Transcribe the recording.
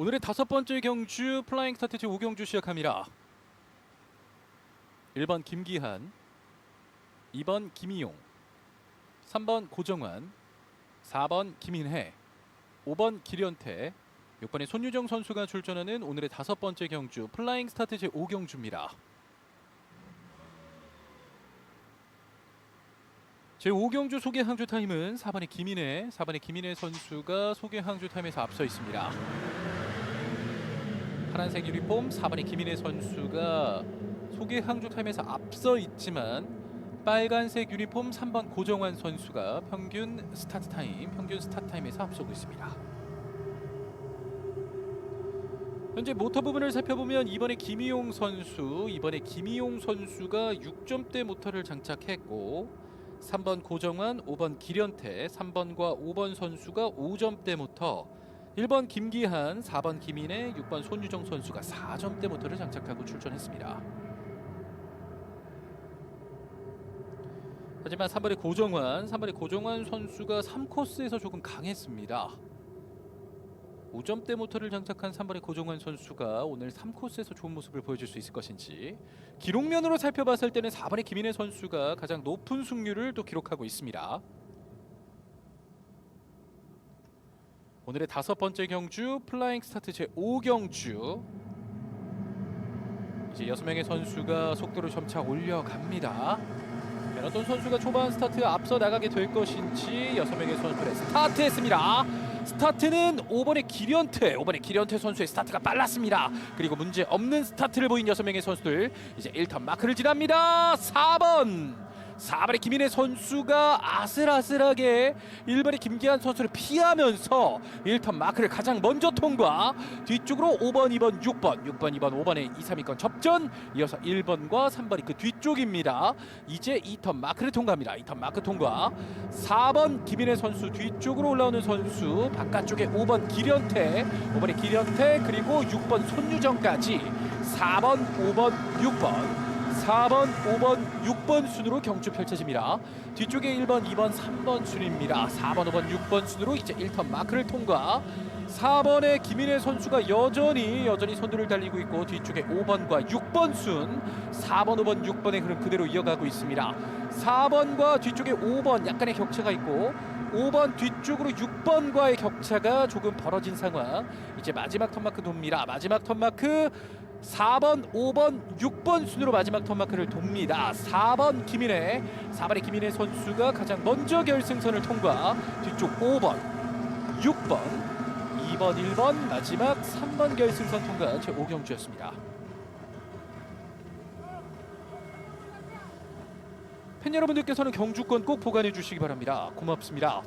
오늘의 다섯 번째 경주 플라잉 스타트 제5경주 시작합니다. 1번 김기한, 2번 김희용, 3번 고정환, 4번 김인혜, 5번 기련태, 6번의 손유정 선수가 출전하는 오늘의 다섯 번째 경주 플라잉 스타트 제5경주입니다. 제5경주 소개 항주 타임은 4번의 김인혜, 4번의 김인혜 선수가 소개 항주 타임에서 앞서 있습니다. 파란색 유니폼 4번의 김인혜 선수가 소개 항주 타임에서 앞서 있지만 빨간색 유니폼 3번 고정환 선수가 평균 스타트 타임, 평균 스타트 타임에서 앞서고 있습니다. 현재 모터 부분을 살펴보면 이번에 김희용 선수, 이번에 김희용 선수가 6점대 모터를 장착했고 3번 고정환, 5번 기련태, 3번과 5번 선수가 5점대 모터 1번 김기한, 4번 김인혜, 6번 손유정 선수가 4점대 모터를 장착하고 출전했습니다. 하지만 3번의 고정환, 3번의 고정환 선수가 3코스에서 조금 강했습니다. 5점대 모터를 장착한 3번의 고정환 선수가 오늘 3코스에서 좋은 모습을 보여줄 수 있을 것인지 기록면으로 살펴봤을 때는 4번의 김인혜 선수가 가장 높은 승률을 또 기록하고 있습니다. 오늘의 다섯 번째 경주 플라잉 스타트 제 5경주 이제 여섯 명의 선수가 속도를 점차 올려갑니다. 어떤 선수가 초반 스타트 앞서 나가게 될 것인지 여섯 명의 선수들의 스타트했습니다. 스타트는 5번의 기련태, 5번의 기련태 선수의 스타트가 빨랐습니다. 그리고 문제 없는 스타트를 보인 여섯 명의 선수들 이제 1턴 마크를 지납니다. 4번 4번의 김인혜 선수가 아슬아슬하게 1번의 김기한 선수를 피하면서 1턴 마크를 가장 먼저 통과. 뒤쪽으로 5번, 2번, 6번. 6번, 2번, 5번의 2, 3위권 접전. 이어서 1번과 3번이 그 뒤쪽입니다. 이제 2턴 마크를 통과합니다. 2턴 마크 통과. 4번 김인혜 선수 뒤쪽으로 올라오는 선수 바깥쪽에 5번 기련태. 5번의 기련태 그리고 6번 손유정까지 4번, 5번, 6번 4번, 5번, 6번 순으로 경주 펼쳐집니다. 뒤쪽에 1번, 2번, 3번 순입니다. 4번, 5번, 6번 순으로 이제 1턴 마크를 통과. 4번의 김인혜 선수가 여전히 여전히 선두를 달리고 있고 뒤쪽에 5번과 6번 순 4번, 5번, 6번의 흐름 그대로 이어가고 있습니다. 4번과 뒤쪽에 5번 약간의 격차가 있고 5번 뒤쪽으로 6번과의 격차가 조금 벌어진 상황. 이제 마지막 턴마크 돕니다. 마지막 턴마크 4번, 5번, 6번 순으로 마지막 턴마크를 돕니다. 4번 김인혜, 4번의 김인혜 선수가 가장 먼저 결승선을 통과. 뒤쪽 5번, 6번, 2번, 1번, 마지막 3번 결승선 통과 제 5경주였습니다. 팬 여러분들께서는 경주권 꼭 보관해 주시기 바랍니다. 고맙습니다.